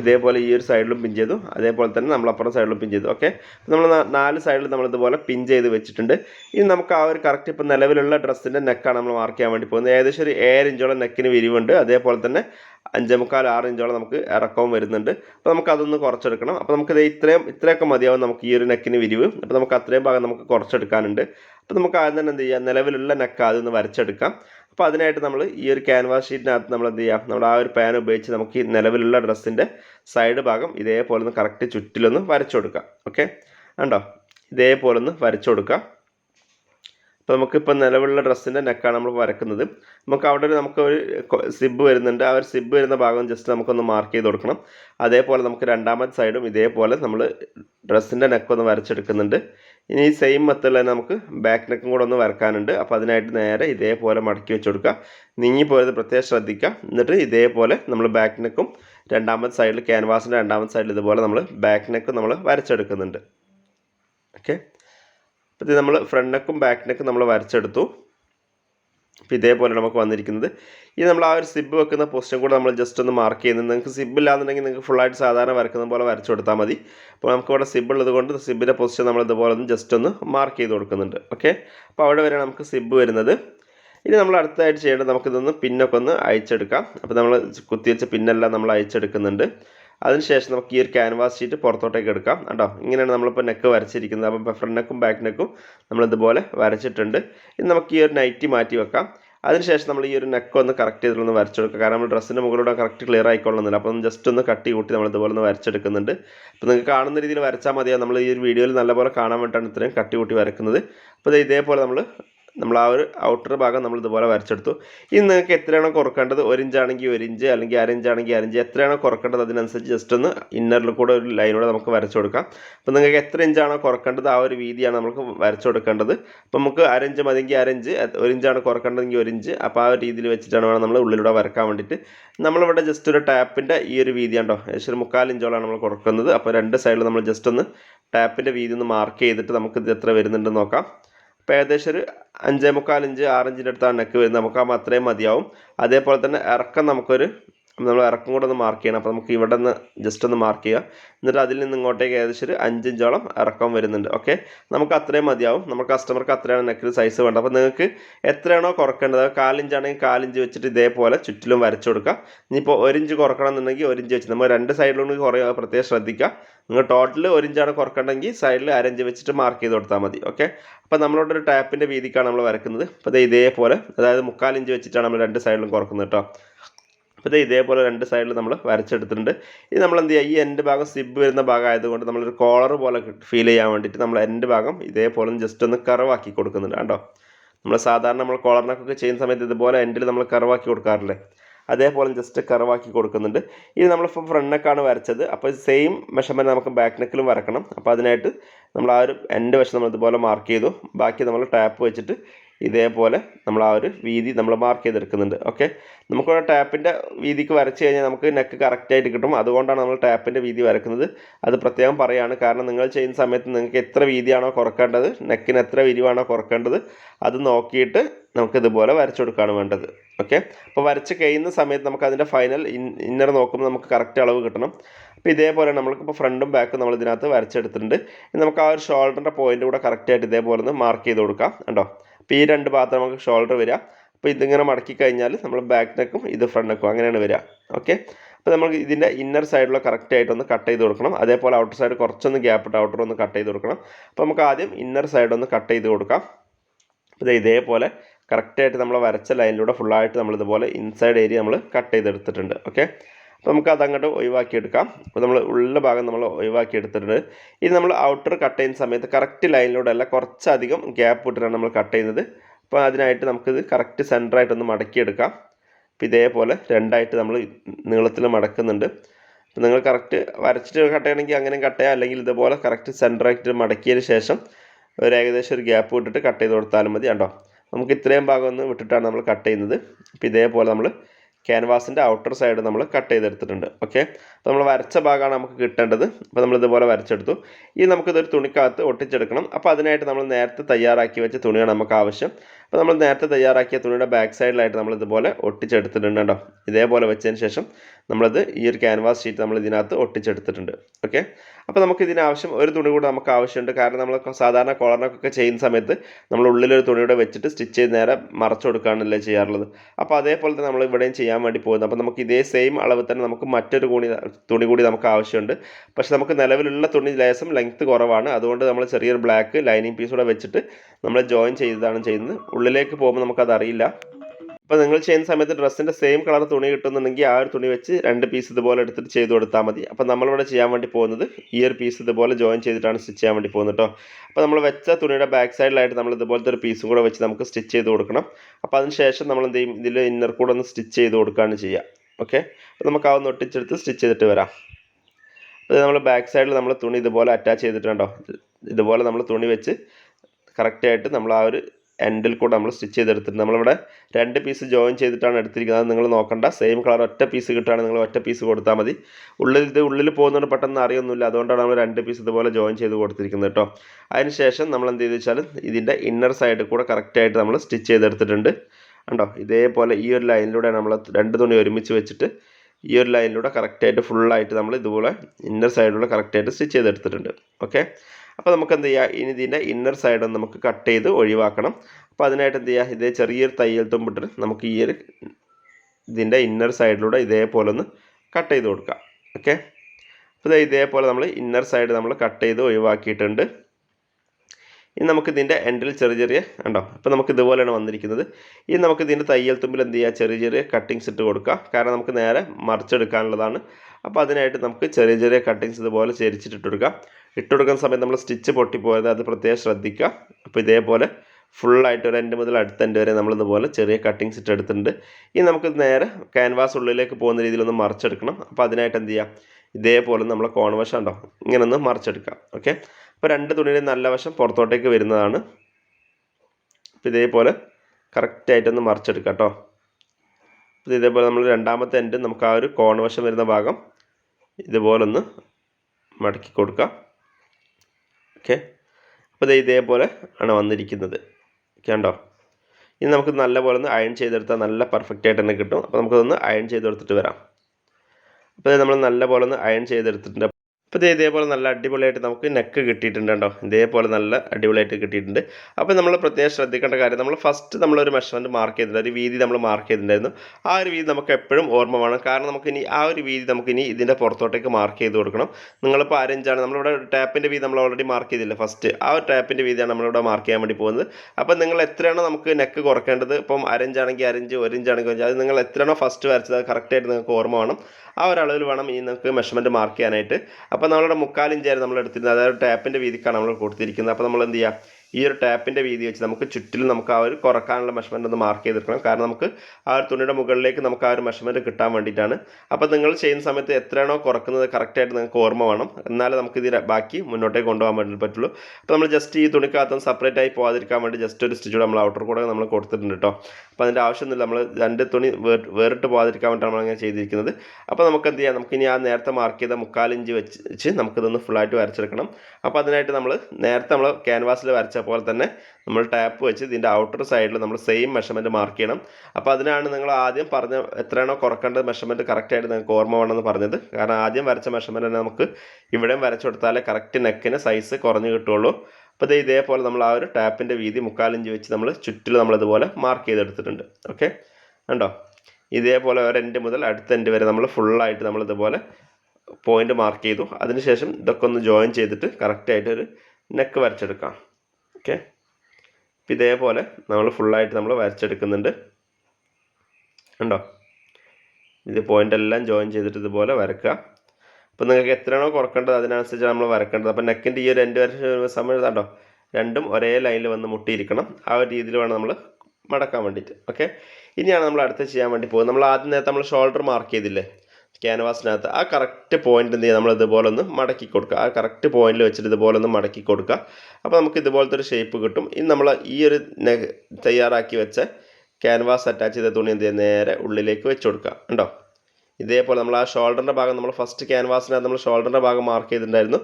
ഇതേപോലെ ഈ ഒരു സൈഡിലും പിൻ ചെയ്തു. അതേപോലെ തന്നെ നമ്മൾ അപ്പുറം സൈഡിലും പിൻ ചെയ്തു. ഓക്കെ നമ്മൾ നാല് സൈഡിൽ നമ്മളിതുപോലെ പിൻ ചെയ്ത് വെച്ചിട്ടുണ്ട്. ഇനി നമുക്ക് ആ ഒരു കറക്റ്റ് ഇപ്പോൾ നിലവിലുള്ള ഡ്രസ്സിന്റെ നെക്കാണ് നമ്മൾ മാർക്ക് ചെയ്യാൻ വേണ്ടി പോകുന്നത്. ഏകദേശം ഒരു ഏഴ് ഇഞ്ചോളം നെക്കിന് വിരിവുണ്ട്. അതേപോലെ തന്നെ അഞ്ചേമുക്കാൽ ആറ് ഇഞ്ചോളം നമുക്ക് ഇറക്കവും വരുന്നുണ്ട്. അപ്പോൾ നമുക്ക് അതൊന്ന് കുറച്ചെടുക്കണം. അപ്പോൾ നമുക്കിത് ഇത്രയും ഇത്രയൊക്കെ മതിയാവും നമുക്ക് ഈ ഒരു നെക്കിന് വിരിവ്. അപ്പോൾ നമുക്ക് അത്രയും ഭാഗം നമുക്ക് കുറച്ചെടുക്കാനുണ്ട്. അപ്പോൾ നമുക്ക് ആദ്യം തന്നെ എന്ത് ചെയ്യാം? നിലവിലുള്ള നെക്ക് ആദ്യം ഒന്ന് വരച്ചെടുക്കാം. അപ്പോൾ അതിനായിട്ട് നമ്മൾ ഈ ഒരു ക്യാൻവാസ് ഷീറ്റിനകത്ത് നമ്മൾ എന്ത് ചെയ്യാം? നമ്മൾ ആ ഒരു പാൻ ഉപയോഗിച്ച് നമുക്ക് ഈ നിലവിലുള്ള ഡ്രസ്സിന്റെ സൈഡ് ഭാഗം ഇതേപോലെ ഒന്ന് കറക്റ്റ് ചുറ്റിലൊന്ന് വരച്ചു കൊടുക്കാം ഓക്കെ ഉണ്ടോ ഇതേപോലെ ഒന്ന് വരച്ചു കൊടുക്കാം അപ്പോൾ നമുക്കിപ്പോൾ നിലവിലുള്ള ഡ്രസ്സിന്റെ നെക്കാണ് നമ്മൾ വരക്കുന്നത്. നമുക്ക് അവിടെ ഒരു നമുക്ക് ഒരു സിബ് വരുന്നുണ്ട്. ആ ഒരു സിബ് വരുന്ന ഭാഗം ജസ്റ്റ് നമുക്കൊന്ന് മാർക്ക് ചെയ്ത് കൊടുക്കണം. അതേപോലെ നമുക്ക് രണ്ടാമത്തെ സൈഡും ഇതേപോലെ നമ്മൾ ഡ്രസ്സിന്റെ നെക്കൊന്ന് വരച്ചെടുക്കുന്നുണ്ട്. ഇനി ഈ സെയിം മെത്തേഡിൽ തന്നെ നമുക്ക് ബാക്ക് നെക്കും കൂടെ ഒന്ന് വരക്കാനുണ്ട്. അപ്പോൾ അതിനായിട്ട് നേരെ ഇതേപോലെ മടക്കി വെച്ച് കൊടുക്കുക നീങ്ങിപ്പോയത് പ്രത്യേകം ശ്രദ്ധിക്കുക. എന്നിട്ട് ഇതേപോലെ നമ്മൾ ബാക്ക് നെക്കും രണ്ടാമത്തെ സൈഡിൽ ക്യാൻവാസിന്റെ രണ്ടാമത്തെ സൈഡിൽ ഇതുപോലെ നമ്മൾ ബാക്ക് നെക്കും നമ്മൾ വരച്ചെടുക്കുന്നുണ്ട്. ഓക്കെ അപ്പോൾ ഇത് നമ്മൾ ഫ്രണ്ട് നെക്കും ബാക്ക് നെക്കും നമ്മൾ വരച്ചെടുത്തു. അപ്പോൾ ഇതേപോലെ നമുക്ക് വന്നിരിക്കുന്നത്. ഇനി നമ്മൾ ആ ഒരു സിബ് വെക്കുന്ന പൊസിഷൻ കൂടെ നമ്മൾ ജസ്റ്റ് ഒന്ന് മാർക്ക് ചെയ്യുന്നത് നിങ്ങൾക്ക് സിബ് ഇല്ലാന്നുണ്ടെങ്കിൽ നിങ്ങൾക്ക് ഫുള്ളായിട്ട് സാധാരണ വരക്കുന്ന പോലെ വരച്ചു കൊടുത്താൽ മതി. അപ്പോൾ നമുക്ക് ഇവിടെ സിബ് ഉള്ളത് കൊണ്ട് സിബിന്റെ പൊസിഷൻ നമ്മൾ ഇതുപോലെ ഒന്ന് ജസ്റ്റ് ഒന്ന് മാർക്ക് ചെയ്ത് കൊടുക്കുന്നുണ്ട്. ഓക്കെ അപ്പോൾ അവിടെ വരെ നമുക്ക് സിബ് വരുന്നത്. ഇനി നമ്മൾ അടുത്തതായിട്ട് ചെയ്യേണ്ടത് നമുക്കിതൊന്ന് പിന്നൊക്കെ ഒന്ന് അയച്ചെടുക്കാം. അപ്പോൾ നമ്മൾ കുത്തിവെച്ച പിന്നെല്ലാം നമ്മൾ അയച്ചെടുക്കുന്നുണ്ട്. അതിനുശേഷം നമുക്ക് ഈ ഒരു ക്യാൻവാസ് ഷീറ്റ് പുറത്തോട്ടേക്ക് എടുക്കാം. കേട്ടോ ഇങ്ങനെയാണ് നമ്മളിപ്പോൾ നെക്ക് വരച്ചിരിക്കുന്നത്. അപ്പോൾ ഫ്രണ്ട് നെക്കും ബാക്ക് നെക്കും നമ്മളിതുപോലെ വരച്ചിട്ടുണ്ട്. ഇനി നമുക്ക് ഈ ഒരു നൈറ്റി മാറ്റി വെക്കാം. അതിനുശേഷം നമ്മൾ ഈ ഒരു നെക്ക് ഒന്ന് കറക്റ്റ് ചെയ്തിട്ടൊന്ന് വരച്ചെടുക്കുക കാരണം നമ്മൾ ഡ്രസ്സിന്റെ മുകളിലൂടെ കറക്റ്റ് ക്ലിയർ ആയിക്കൊള്ളുന്നില്ല. അപ്പം ജസ്റ്റ് ഒന്ന് കട്ടി കൂട്ടി നമ്മൾ ഇതുപോലെ ഒന്ന് വരച്ചെടുക്കുന്നുണ്ട്. അപ്പോൾ നിങ്ങൾക്ക് കാണുന്ന രീതിയിൽ വരച്ചാൽ മതിയാവും. നമ്മൾ ഈ ഒരു വീഡിയോയിൽ നല്ലപോലെ കാണാൻ വേണ്ടിയിട്ടാണ് ഇത്രയും കട്ടി കൂട്ടി വരക്കുന്നത്. അപ്പോൾ ഇതേപോലെ നമ്മൾ നമ്മൾ ആ ഒരു ഔട്ടർ ഭാഗം നമ്മൾ ഇതുപോലെ വരച്ചെടുത്തു. ഇനി നിങ്ങൾക്ക് എത്രയാണോ കുറക്കേണ്ടത് ഒരു ഇഞ്ചാണെങ്കിൽ ഒരു ഇഞ്ച് അല്ലെങ്കിൽ അരഞ്ചാണെങ്കിൽ ഇഞ്ചാണെങ്കിൽ അര ഇഞ്ച് എത്രയാണോ കുറക്കേണ്ടത് അതിനനുസരിച്ച് ജസ്റ്റ് ഒന്ന് ഇന്നറിൽ കൂടെ ഒരു ലൈനിലൂടെ നമുക്ക് വരച്ചു കൊടുക്കാം. അപ്പോൾ നിങ്ങൾക്ക് എത്ര ഇഞ്ചാണോ കുറക്കേണ്ടത് ആ ഒരു വീതിയാണ് നമുക്ക് വരച്ചു കൊടുക്കേണ്ടത്. അപ്പോൾ നമുക്ക് അരഞ്ച് മതിയെങ്കിൽ അരഞ്ച് ഒരു ഇഞ്ചാണ് കുറക്കേണ്ടതെങ്കിൽ ഒരു ഇഞ്ച് അപ്പോൾ ആ ഒരു രീതിയിൽ വെച്ചിട്ടാണ് വേണം നമ്മൾ ഉള്ളിലൂടെ വരക്കാൻ വേണ്ടിയിട്ട്. നമ്മളിവിടെ ജസ്റ്റ് ഒരു ടാപ്പിന്റെ ഈ ഒരു വീതിയാണ്ടോ ഏകദേശം ഒരു മുക്കാൽ ഇഞ്ചോളാണ് നമ്മൾ കുറക്കുന്നത്. അപ്പോൾ രണ്ട് സൈഡിൽ നമ്മൾ ജസ്റ്റ് ഒന്ന് ടാപ്പിന്റെ വീതി ഒന്ന് മാർക്ക് ചെയ്തിട്ട് നമുക്ക് ഇത് എത്ര വരുന്നുണ്ടെന്ന് നോക്കാം. അപ്പോൾ ഏകദേശം ഒരു അഞ്ചേ മുക്കാൽ ഇഞ്ച് ആറ് ഇഞ്ചിന്റെ അടുത്താണ് നെക്ക് വരുന്നത്. നമുക്ക് അത്രയും മതിയാവും. അതേപോലെ തന്നെ ഇറക്കം നമുക്കൊരു നമ്മൾ ഇറക്കം കൂടെ ഒന്ന് മാർക്ക് ചെയ്യണം. അപ്പോൾ നമുക്ക് ഇവിടെ നിന്ന് ജസ്റ്റ് ഒന്ന് മാർക്ക് ചെയ്യുക. എന്നിട്ട് അതിൽ നിന്ന് ഇങ്ങോട്ടേക്ക് ഏകദേശം ഒരു അഞ്ചിഞ്ചോളം ഇറക്കം വരുന്നുണ്ട്. ഓക്കെ നമുക്ക് അത്രയും മതിയാവും. നമ്മുടെ കസ്റ്റമർക്ക് അത്രയാണ് നെക്കിൽ സൈസ് വേണ്ടത്. അപ്പോൾ നിങ്ങൾക്ക് എത്രയാണോ കുറക്കേണ്ടത്? കാലിഞ്ചാണെങ്കിൽ കാലിഞ്ച് വെച്ചിട്ട് ഇതേപോലെ ചുറ്റിലും വരച്ചു കൊടുക്കുക. ഇനിയിപ്പോൾ ഒരിഞ്ച് കുറക്കണം എന്നുണ്ടെങ്കിൽ ഒരിഞ്ച് വെച്ച് നമ്മൾ രണ്ട് സൈഡിലും കുറേ പ്രത്യേകം ശ്രദ്ധിക്കുക. നിങ്ങൾ ടോട്ടൽ ഒരിഞ്ചാണ് കുറക്കണമെങ്കിൽ സൈഡിൽ അരഞ്ച് വെച്ചിട്ട് മാർക്ക് ചെയ്ത് കൊടുത്താൽ മതി. ഓക്കെ അപ്പോൾ നമ്മളോട് ഒരു ടാപ്പിന്റെ വീതിക്കാണ് നമ്മൾ വരക്കുന്നത്. അപ്പോൾ ഇത് ഇതേപോലെ അതായത് മുക്കാൽ ഇഞ്ച് വെച്ചിട്ടാണ് നമ്മൾ രണ്ട് സൈഡിലും കുറക്കുന്നത് കേട്ടോ. അപ്പോൾ ഇത് ഇതേപോലെ രണ്ട് സൈഡിൽ നമ്മൾ വരച്ചെടുത്തിട്ടുണ്ട്. ഇത് നമ്മൾ എന്ത് ചെയ്യുക ഈ എന്റെ ഭാഗം സിബ് വരുന്ന ഭാഗമായതുകൊണ്ട് നമ്മളൊരു കോളർ പോലെ ഫീൽ ചെയ്യാൻ വേണ്ടിയിട്ട് നമ്മൾ എന്റെ ഭാഗം ഇതേപോലെ ജസ്റ്റ് ഒന്ന് കറവാക്കി കൊടുക്കുന്നുണ്ട് കേട്ടോ നമ്മൾ സാധാരണ നമ്മൾ കോളറിനൊക്കെ ചെയ്യുന്ന സമയത്ത് ഇതുപോലെ എൻഡിൽ നമ്മൾ കറവാക്കി കൊടുക്കാറില്ലേ? അതേപോലെ ജസ്റ്റ് കറവാക്കി കൊടുക്കുന്നുണ്ട്. ഇത് നമ്മളിപ്പോൾ ഫ്രണ്ട് നെക്കാണ് വരച്ചത്. അപ്പോൾ സെയിം മെഷർമെന്റ് നമുക്ക് ബാക്ക് നെക്കിലും വരക്കണം. അപ്പോൾ അതിനായിട്ട് നമ്മൾ ആ ഒരു എൻഡ് വശം നമ്മൾ ഇതുപോലെ മാർക്ക് ചെയ്തു. ബാക്കി നമ്മൾ ടാപ്പ് വെച്ചിട്ട് ഇതേപോലെ നമ്മൾ ആ ഒരു വീതി നമ്മൾ മാർക്ക് ചെയ്തെടുക്കുന്നുണ്ട്. ഓക്കെ നമുക്കിവിടെ ടാപ്പിന്റെ വീതിക്ക് വരച്ച് കഴിഞ്ഞാൽ നമുക്ക് നെക്ക് കറക്റ്റായിട്ട് കിട്ടും. അതുകൊണ്ടാണ് നമ്മൾ ടാപ്പിന്റെ വീതി വരക്കുന്നത്. അത് പ്രത്യേകം പറയുകയാണ് കാരണം നിങ്ങൾ ചെയ്യുന്ന സമയത്ത് നിങ്ങൾക്ക് എത്ര വീതിയാണോ കുറക്കേണ്ടത് നെക്കിന് എത്ര വിരിവാണോ കുറക്കേണ്ടത് അത് നോക്കിയിട്ട് നമുക്കിതുപോലെ വരച്ചു കൊടുക്കുകയാണ് വേണ്ടത്. ഓക്കെ അപ്പോൾ വരച്ച് കഴിയുന്ന സമയത്ത് നമുക്ക് അതിന്റെ ഫൈനൽ ഇന്നർ നോക്കുമ്പോൾ നമുക്ക് കറക്റ്റ് അളവ് കിട്ടണം. അപ്പോൾ ഇതേപോലെ നമ്മൾക്കിപ്പോൾ ഫ്രണ്ടും ബാക്കും നമ്മൾ ഇതിനകത്ത് വരച്ചെടുത്തിട്ടുണ്ട്. നമുക്ക് ആ ഒരു ഷോൾഡറിന്റെ പോയിന്റ് കൂടെ കറക്റ്റായിട്ട് ഇതേപോലെ ഒന്ന് മാർക്ക് ചെയ്ത് കൊടുക്കാം. കണ്ടോ? അപ്പോൾ ഈ രണ്ട് ഭാഗത്ത് നമുക്ക് ഷോൾഡർ വരിക അപ്പോൾ ഇതിങ്ങനെ മടക്കി കഴിഞ്ഞാൽ നമ്മൾ ബാക്ക് നെക്കും ഇത് ഫ്രണ്ട് നെക്കും അങ്ങനെയാണ് വരിക ഓക്കെ അപ്പോൾ നമ്മൾ ഇതിന്റെ ഇന്നർ സൈഡിലുള്ള കറക്റ്റ് ആയിട്ടൊന്ന് കട്ട് ചെയ്ത് കൊടുക്കണം. അതേപോലെ ഔട്ടർ സൈഡ് കുറച്ചൊന്ന് ഗ്യാപ്പ് ഇട്ട് ഔട്ടർ ഒന്ന് കട്ട് ചെയ്ത് കൊടുക്കണം. അപ്പോൾ നമുക്ക് ആദ്യം ഇന്നർ സൈഡ് ഒന്ന് കട്ട് ചെയ്ത് കൊടുക്കാം. അപ്പോൾ ഇതേപോലെ കറക്റ്റായിട്ട് നമ്മൾ വരച്ച ലൈനിലൂടെ ഫുള്ളായിട്ട് നമ്മൾ ഇതുപോലെ ഇൻസൈഡ് ഏരിയ നമ്മൾ കട്ട് ചെയ്തെടുത്തിട്ടുണ്ട്. ഓക്കെ അപ്പോൾ നമുക്ക് അത് അങ്ങോട്ട് ഒഴിവാക്കിയെടുക്കാം. അപ്പോൾ നമ്മൾ ഉള്ള ഭാഗം നമ്മൾ ഒഴിവാക്കിയെടുത്തിട്ടുണ്ട്. ഇനി നമ്മൾ ഔട്ടർ കട്ട് ചെയ്യുന്ന സമയത്ത് കറക്റ്റ് ലൈനിലൂടെ അല്ല കുറച്ചധികം ഗ്യാപ്പ് ഇട്ടിട്ടാണ് നമ്മൾ കട്ട് ചെയ്യുന്നത്. അപ്പോൾ അതിനായിട്ട് നമുക്കിത് കറക്റ്റ് സെന്ററായിട്ടൊന്ന് മടക്കിയെടുക്കാം. അപ്പോൾ ഇതേപോലെ രണ്ടായിട്ട് നമ്മൾ നീളത്തിൽ മടക്കുന്നുണ്ട്. അപ്പോൾ നിങ്ങൾ കറക്റ്റ് വരച്ചിട്ട് കട്ട് ചെയ്യണമെങ്കിൽ അങ്ങനെയും കട്ട് ചെയ്യാം. അല്ലെങ്കിൽ ഇതുപോലെ കറക്റ്റ് സെന്ററായിട്ട് മടക്കിയതിന് ശേഷം ഒരു ഏകദേശം ഒരു ഗ്യാപ്പ് ഇട്ടിട്ട് കട്ട് ചെയ്ത് കൊടുത്താലും മതി. കണ്ടോ? നമുക്ക് ഇത്രയും ഭാഗം ഒന്ന് വിട്ടിട്ടാണ് നമ്മൾ കട്ട് ചെയ്യുന്നത്. അപ്പോൾ ഇതേപോലെ നമ്മൾ ക്യാൻവാസിന്റെ ഔട്ടർ സൈഡ് നമ്മൾ കട്ട് ചെയ്തെടുത്തിട്ടുണ്ട്. ഓക്കെ അപ്പോൾ നമ്മൾ വരച്ച ഭാഗമാണ് നമുക്ക് കിട്ടേണ്ടത്. അപ്പോൾ നമ്മൾ ഇതുപോലെ വരച്ചെടുത്തു. ഇനി നമുക്കിതൊരു തുണിക്കകത്ത് ഒട്ടിച്ചെടുക്കണം. അപ്പോൾ അതിനായിട്ട് നമ്മൾ നേരത്തെ തയ്യാറാക്കി വെച്ച തുണിയാണ് നമുക്ക് ആവശ്യം. അപ്പോൾ നമ്മൾ നേരത്തെ തയ്യാറാക്കിയ തുണിയുടെ ബാക്ക് സൈഡിലായിട്ട് നമ്മൾ ഇതുപോലെ ഒട്ടിച്ചെടുത്തിട്ടുണ്ട് കേട്ടോ. ഇതേപോലെ വെച്ചതിന് ശേഷം നമ്മളത് ഈ ഒരു ക്യാൻവാസ് ഷീറ്റ് നമ്മൾ ഇതിനകത്ത് ഒട്ടിച്ചെടുത്തിട്ടുണ്ട്. ഓക്കെ അപ്പോൾ നമുക്ക് ഇതിനാവശ്യം ഒരു തുണി കൂടെ നമുക്ക് ആവശ്യമുണ്ട്. കാരണം നമ്മൾ സാധാരണ കോളറിനൊക്കെ ചെയ്യുന്ന സമയത്ത് നമ്മൾ ഉള്ളിലൊരു തുണിയുടെ വെച്ചിട്ട് സ്റ്റിച്ച് ചെയ്ത് നേരെ മറച്ചു കൊടുക്കുകയാണല്ലേ ചെയ്യാറുള്ളത്. അപ്പോൾ അതേപോലെ തന്നെ നമ്മൾ ഇവിടെയും ചെയ്യാൻ വേണ്ടി പോകുന്നത് അപ്പോൾ നമുക്ക് ഇതേ സെയിം അളവ് തന്നെ നമുക്ക് മറ്റൊരു തുണി തുണി കൂടി നമുക്ക് ആവശ്യമുണ്ട്. പക്ഷേ നമുക്ക് നിലവിലുള്ള തുണി ലേസം ലെങ്ത്ത് കുറവാണ്. അതുകൊണ്ട് നമ്മൾ ചെറിയൊരു ബ്ലാക്ക് ലൈനിങ് പീസ് കൂടെ വെച്ചിട്ട് നമ്മൾ ജോയിൻ ചെയ്തതാണ് ചെയ്യുന്നത്. ഉള്ളിലേക്ക് പോകുമ്പോൾ നമുക്കത് അറിയില്ല. അപ്പോൾ നിങ്ങൾ ചെയ്യുന്ന സമയത്ത് ഡ്രസ്സിന്റെ സെയിം കളർ തുണി കിട്ടുന്നുണ്ടെങ്കിൽ ആ ഒരു തുണി വെച്ച് രണ്ട് പീസ് ഇതുപോലെ എടുത്തിട്ട് ചെയ്ത് കൊടുത്താൽ മതി. അപ്പോൾ നമ്മളിവിടെ ചെയ്യാൻ വേണ്ടി പോകുന്നത് ഈ ഒരു പീസ് ഇതുപോലെ ജോയിൻ ചെയ്തിട്ടാണ് സ്റ്റിച്ച് ചെയ്യാൻ വേണ്ടി പോകുന്നത് കേട്ടോ അപ്പോൾ നമ്മൾ വെച്ച തുണിയുടെ ബാക്ക് സൈഡിലായിട്ട് നമ്മൾ ഇതുപോലത്തെ ഒരു പീസും കൂടെ വെച്ച് നമുക്ക് സ്റ്റിച്ച് ചെയ്ത് കൊടുക്കണം. അപ്പോൾ അതിന് ശേഷം നമ്മൾ എന്ത് ചെയ്യും? ഇതിൽ ഇന്നർ കൂടെ ഒന്ന് സ്റ്റിച്ച് ചെയ്ത് കൊടുക്കുകയാണ് ചെയ്യുക ഓക്കെ അപ്പോൾ നമുക്ക് ആ ഒന്ന് ഒട്ടിച്ചെടുത്ത് സ്റ്റിച്ച് ചെയ്തിട്ട് വരാം. അത് നമ്മൾ ബാക്ക് സൈഡിൽ നമ്മൾ തുണി ഇതുപോലെ അറ്റാച്ച് ചെയ്തിട്ടുണ്ടോ ഇതുപോലെ നമ്മൾ തുണി വെച്ച് കറക്റ്റായിട്ട് നമ്മൾ ആ ഒരു എൻഡിൽ കൂടെ നമ്മൾ സ്റ്റിച്ച് ചെയ്തെടുത്തിട്ടുണ്ട്. നമ്മളിവിടെ രണ്ട് പീസ് ജോയിൻ ചെയ്തിട്ടാണ് എടുത്തിരിക്കുന്നത്. നിങ്ങൾ നോക്കണ്ട. സെയിം കളർ ഒറ്റ പീസ് കിട്ടുകയാണെങ്കിൽ നിങ്ങൾ ഒറ്റ പീസ് കൊടുത്താൽ മതി. ഉള്ളിൽ ഇത് ഉള്ളിൽ പോകുന്നതുകൊണ്ട് പെട്ടെന്ന് അറിയൊന്നുമില്ല. അതുകൊണ്ടാണ് നമ്മൾ രണ്ട് പീസ് ഇതുപോലെ ജോയിൻ ചെയ്ത് കൊടുത്തിരിക്കുന്നത് കേട്ടോ. അതിന് ശേഷം നമ്മൾ എന്ത് ചെയ്ത് വെച്ചാൽ ഇതിന്റെ ഇന്നർ സൈഡിൽ കൂടെ കറക്റ്റായിട്ട് നമ്മൾ സ്റ്റിച്ച് ചെയ്തെടുത്തിട്ടുണ്ട്. കണ്ടോ? ഇതേപോലെ ഈ ഒരു ലൈനിലൂടെ നമ്മൾ രണ്ട് തുണി ഒരുമിച്ച് വെച്ചിട്ട് ഈ ഒരു ലൈനിലൂടെ കറക്റ്റായിട്ട് ഫുള്ളായിട്ട് നമ്മൾ ഇതുപോലെ ഇന്നർ സൈഡിലൂടെ കറക്റ്റായിട്ട് സ്റ്റിച്ച് ചെയ്തെടുത്തിട്ടുണ്ട്. ഓക്കെ അപ്പോൾ നമുക്ക് എന്ത് ചെയ്യാം? ഇനി ഇതിന്റെ ഇന്നർ സൈഡ് നമുക്ക് കട്ട് ചെയ്ത് ഒഴിവാക്കണം. അപ്പോൾ അതിനായിട്ട് എന്ത് ചെയ്യുക ഇതേ ചെറിയൊരു തയ്യൽ തുമ്പിട്ട് നമുക്ക് ഈ ഒരു ഇതിന്റെ ഇന്നർ സൈഡിലൂടെ ഇതേപോലെ ഒന്ന് കട്ട് ചെയ്ത് കൊടുക്കാം. ഓക്കെ അപ്പോൾ ഇതേപോലെ നമ്മൾ ഇന്നർ സൈഡ് നമ്മൾ കട്ട് ചെയ്ത് ഒഴിവാക്കിയിട്ടുണ്ട്. ഇനി നമുക്ക് ഇതിന്റെ എൻഡിൽ ചെറിയ ചെറിയ ഉണ്ടോ അപ്പോൾ നമുക്ക് ഇതുപോലെയാണ് വന്നിരിക്കുന്നത്. ഇനി നമുക്ക് ഇതിന്റെ തയ്യൽ തുമ്പിൽ എന്ത് ചെയ്യുക ചെറിയ ചെറിയ കട്ടിങ്സ് ഇട്ട് കൊടുക്കുക കാരണം നമുക്ക് നേരെ മറിച്ചെടുക്കാനുള്ളതാണ്. അപ്പോൾ അതിനായിട്ട് നമുക്ക് ചെറിയ ചെറിയ കട്ടിങ്സ് ഇതുപോലെ ചെരിച്ചിട്ട് ഇട്ട് കൊടുക്കാം. ഇട്ട് കൊടുക്കുന്ന സമയത്ത് നമ്മൾ സ്റ്റിച്ച് പൊട്ടിപ്പോയത് അത് പ്രത്യേകം ശ്രദ്ധിക്കുക. അപ്പോൾ ഇതേപോലെ ഫുള്ളായിട്ട് ഒരു എൻഡ് മുതൽ അടുത്ത എൻഡ് വരെ നമ്മളിതുപോലെ ചെറിയ കട്ടിങ്സ് ഇട്ട് എടുത്തിട്ടുണ്ട്. ഇനി നമുക്ക് നേരെ ക്യാൻവാസ് ഉള്ളിലേക്ക് പോകുന്ന രീതിയിലൊന്ന് മറിച്ചെടുക്കണം. അപ്പോൾ അതിനായിട്ട് എന്ത് ചെയ്യുക ഇതേപോലെ നമ്മൾ കോൺവശം ഉണ്ടോ? ഇങ്ങനെ ഒന്ന് മറിച്ചെടുക്കാം. ഓക്കെ? അപ്പോൾ രണ്ട് തുണിയുടെ നല്ല വശം പുറത്തോട്ടേക്ക് വരുന്നതാണ്. അപ്പോൾ ഇതേപോലെ കറക്റ്റായിട്ടൊന്ന് മറിച്ചെടുക്കാം കേട്ടോ. അപ്പോൾ ഇതേപോലെ നമ്മൾ രണ്ടാമത്തെ എൻഡ് നമുക്ക് ആ ഒരു കോൺവശം വരുന്ന ഭാഗം ഇതുപോലെ ഒന്ന് മടക്കി കൊടുക്കാം. ഓക്കെ അപ്പോൾ ഇത് ഇതേപോലെ ആണ് വന്നിരിക്കുന്നത്. കണ്ടോ? ഇനി നമുക്ക് നല്ലപോലെ ഒന്ന് അയൺ ചെയ്തെടുത്താൽ നല്ല പെർഫെക്റ്റ് ആയിട്ട് തന്നെ കിട്ടും. അപ്പോൾ നമുക്കതൊന്ന് അയൺ ചെയ്തെടുത്തിട്ട് വരാം. അപ്പോൾ നമ്മൾ നമ്മൾ നല്ലപോലെ ഒന്ന് അയൺ ചെയ്തെടുത്തിട്ടുണ്ട്. അപ്പോൾ ഇത് ഇതേപോലെ നല്ല അടിപൊളിയായിട്ട് നമുക്ക് നെക്ക് കിട്ടിയിട്ടുണ്ട് കേട്ടോ ഇതേപോലെ നല്ല അടിപൊളിയായിട്ട് കിട്ടിയിട്ടുണ്ട്. അപ്പോൾ നമ്മൾ പ്രത്യേകം ശ്രദ്ധിക്കേണ്ട കാര്യം നമ്മൾ ഫസ്റ്റ് നമ്മളൊരു മെഷർമെന്റ് മാർക്ക് ചെയ്തിട്ടുണ്ട്. ഒരു വീതി നമ്മൾ മാർക്ക് ചെയ്തിട്ടുണ്ടായിരുന്നു. ആ ഒരു വീതി നമുക്ക് എപ്പോഴും ഓർമ്മ വേണം. കാരണം നമുക്ക് ഇനി ആ ഒരു വീതി നമുക്ക് ഇനി ഇതിന്റെ പുറത്തോട്ടേക്ക് മാർക്ക് ചെയ്ത് കൊടുക്കണം. നിങ്ങളിപ്പോൾ അരഞ്ചാണ് നമ്മളിവിടെ ടാപ്പിന്റെ വീതി നമ്മൾ ഓൾറെഡി മാർക്ക് ചെയ്തില്ല ഫസ്റ്റ് ആ ഒരു ടാപ്പിന്റെ വീതിയാണ് നമ്മളിവിടെ മാർക്ക് ചെയ്യാൻ വേണ്ടി പോകുന്നത്. അപ്പോൾ നിങ്ങൾ എത്രയാണോ നമുക്ക് നെക്ക് കുറക്കേണ്ടത് ഇപ്പം അരഞ്ചാണെങ്കിൽ അരഞ്ച് ഒരഞ്ചാണെങ്കിൽ ഒരഞ്ച് അത് നിങ്ങൾ എത്രയാണോ ഫസ്റ്റ് വരച്ചത് അത് കറക്റ്റായിട്ട് നിങ്ങൾക്ക് ഓർമ്മ വേണം. ആ ഒരളവിൽ വേണം ഇനി നിങ്ങൾക്ക് മെഷർമെന്റ് മാർക്ക് ചെയ്യാനായിട്ട്. അപ്പോൾ നമ്മളുടെ മുക്കാലിഞ്ചായിരുന്നു നമ്മൾ എടുത്തിരുന്നത് അതായത് ടാപ്പിന്റെ വീതിക്കാണ് നമ്മൾ കൊടുത്തിരിക്കുന്നത്. അപ്പോൾ നമ്മൾ എന്ത് ചെയ്യുക ഈ ഒരു ടാപ്പിന്റെ വീതി വെച്ച് നമുക്ക് ചുറ്റിലും നമുക്ക് ആ ഒരു കുറക്കാനുള്ള മെഷർമെന്റ് ഒന്ന് മാർക്ക് ചെയ്തെടുക്കണം. കാരണം നമുക്ക് ആ ഒരു തുണിയുടെ മുകളിലേക്ക് നമുക്ക് ആ ഒരു മെഷർമെന്റ് കിട്ടാൻ വേണ്ടിയിട്ടാണ്. അപ്പോൾ നിങ്ങൾ ചെയ്യുന്ന സമയത്ത് എത്രയാണോ കുറക്കുന്നത് കറക്റ്റായിട്ട് നിങ്ങൾക്ക് ഓർമ്മ വേണം. എന്നാലേ നമുക്ക് ഇത് ബാക്കി മുന്നോട്ടേക്ക് കൊണ്ടുപോകാൻ വേണ്ടി പറ്റുള്ളൂ. അപ്പോൾ നമ്മൾ ജസ്റ്റ് ഈ തുണിക്കകത്തും സെപ്പറേറ്റ് ആയി പോകാതിരിക്കാൻ വേണ്ടി ജസ്റ്റ് ഒരു സ്റ്റിച്ച് നമ്മൾ ഔട്ടർ കൂടെ നമ്മൾ കൊടുത്തിട്ടുണ്ട് കേട്ടോ അപ്പോൾ അതിന്റെ ആവശ്യമൊന്നുമില്ല. നമ്മൾ രണ്ട് തുണി വേറിട്ട് പോകാതിരിക്കാൻ വേണ്ടിയിട്ടാണ് നമ്മൾ അങ്ങനെ ചെയ്തിരിക്കുന്നത്. അപ്പോൾ നമുക്ക് എന്ത് ചെയ്യാം? നമുക്കിനി ആ നേരത്തെ മാർക്ക് ചെയ്ത മുക്കാലിഞ്ച് വെച്ച് നമുക്കിതൊന്ന് ഫുള്ളായിട്ട് വരച്ചെടുക്കണം. അപ്പോൾ അതിനായിട്ട് നമ്മൾ നേരത്തെ നമ്മൾ ക്യാൻവാസിൽ വരച്ച പോലെ തന്നെ നമ്മൾ ടാപ്പ് വെച്ച് ഇതിന്റെ ഔട്ടർ സൈഡിൽ നമ്മൾ സെയിം മെഷർമെന്റ് മാർക്ക് ചെയ്യണം. അപ്പോൾ അതിനാണ് നിങ്ങൾ ആദ്യം പറഞ്ഞ എത്രയാണോ കുറക്കേണ്ടത് മെഷർമെന്റ് കറക്റ്റായിട്ട് നിങ്ങൾക്ക് ഓർമ്മ വേണമെന്ന് പറഞ്ഞത്. കാരണം ആദ്യം വരച്ച മെഷർമെന്റ് തന്നെ നമുക്ക് ഇവിടെയും വരച്ചു കൊടുത്താലേ കറക്റ്റ് നെക്കിന് സൈസ് കുറഞ്ഞു കിട്ടുള്ളൂ അപ്പോൾ ഇത് ഇതേപോലെ നമ്മൾ ആ ഒരു ടാപ്പിന്റെ വീതി മുക്കാലിഞ്ച് വെച്ച് നമ്മൾ ചുറ്റിൽ നമ്മളിതുപോലെ മാർക്ക് ചെയ്തെടുത്തിട്ടുണ്ട്. ഓക്കെ കണ്ടോ? ഇതേപോലെ ഒരു എൻഡ് മുതൽ അടുത്ത എൻഡ് വരെ നമ്മൾ ഫുള്ളായിട്ട് നമ്മളിതുപോലെ പോയിന്റ് മാർക്ക് ചെയ്തു. അതിനുശേഷം ഇതൊക്കെ ഒന്ന് ജോയിൻ ചെയ്തിട്ട് കറക്റ്റായിട്ട് ഒരു നെക്ക് വരച്ചെടുക്കാം. ഓക്കെ. അപ്പം ഇതേപോലെ നമ്മൾ ഫുള്ളായിട്ട് നമ്മൾ വരച്ചെടുക്കുന്നുണ്ട്. ഉണ്ടോ ഇത് പോയിന്റ് എല്ലാം ജോയിൻ ചെയ്തിട്ട് ഇതുപോലെ വരക്കുക. അപ്പോൾ നിങ്ങൾക്ക് എത്രയാണോ കുറക്കേണ്ടത് അതിനനുസരിച്ച് നമ്മൾ വരക്കേണ്ടത്. അപ്പോൾ നെക്കിന്റെ ഈ ഒരു രണ്ട് വരച്ച സമയം കണ്ടോ? രണ്ടും ഒരേ ലൈനിൽ വന്ന് മുട്ടിയിരിക്കണം. ആ ഒരു രീതിയിൽ വേണം നമ്മൾ മടക്കാൻ വേണ്ടിയിട്ട്. ഓക്കെ? ഇനിയാണ് നമ്മൾ അടുത്ത് ചെയ്യാൻ വേണ്ടി പോകുന്നത്. നമ്മൾ ആദ്യം നേരത്തെ നമ്മൾ ഷോൾഡർ മാർക്ക് ചെയ്തില്ലേ? ക്യാൻവാസിനകത്ത് ആ കറക്റ്റ് പോയിന്റ് എന്ത് ചെയ്യുക നമ്മൾ ഇതുപോലെ ഒന്ന് മടക്കി കൊടുക്കുക. ആ കറക്റ്റ് പോയിന്റിൽ വെച്ചിട്ട് ഇതുപോലെ ഒന്ന് മടക്കി കൊടുക്കുക. അപ്പോൾ നമുക്ക് ഇതുപോലത്തെ ഒരു ഷേപ്പ് കിട്ടും. ഇനി നമ്മൾ ഈ ഒരു തയ്യാറാക്കി വെച്ച ക്യാൻവാസ് അറ്റാച്ച് ചെയ്ത തുണി എന്ത് നേരെ ഉള്ളിലേക്ക് വെച്ച് കൊടുക്കുക. ഉണ്ടോ ഇതേപോലെ നമ്മൾ ആ ഷോൾഡറിന്റെ ഭാഗം നമ്മൾ ഫസ്റ്റ് ക്യാൻവാസിനകത്ത് നമ്മൾ ഷോൾഡറിന്റെ ഭാഗം മാർക്ക് ചെയ്തിട്ടുണ്ടായിരുന്നു.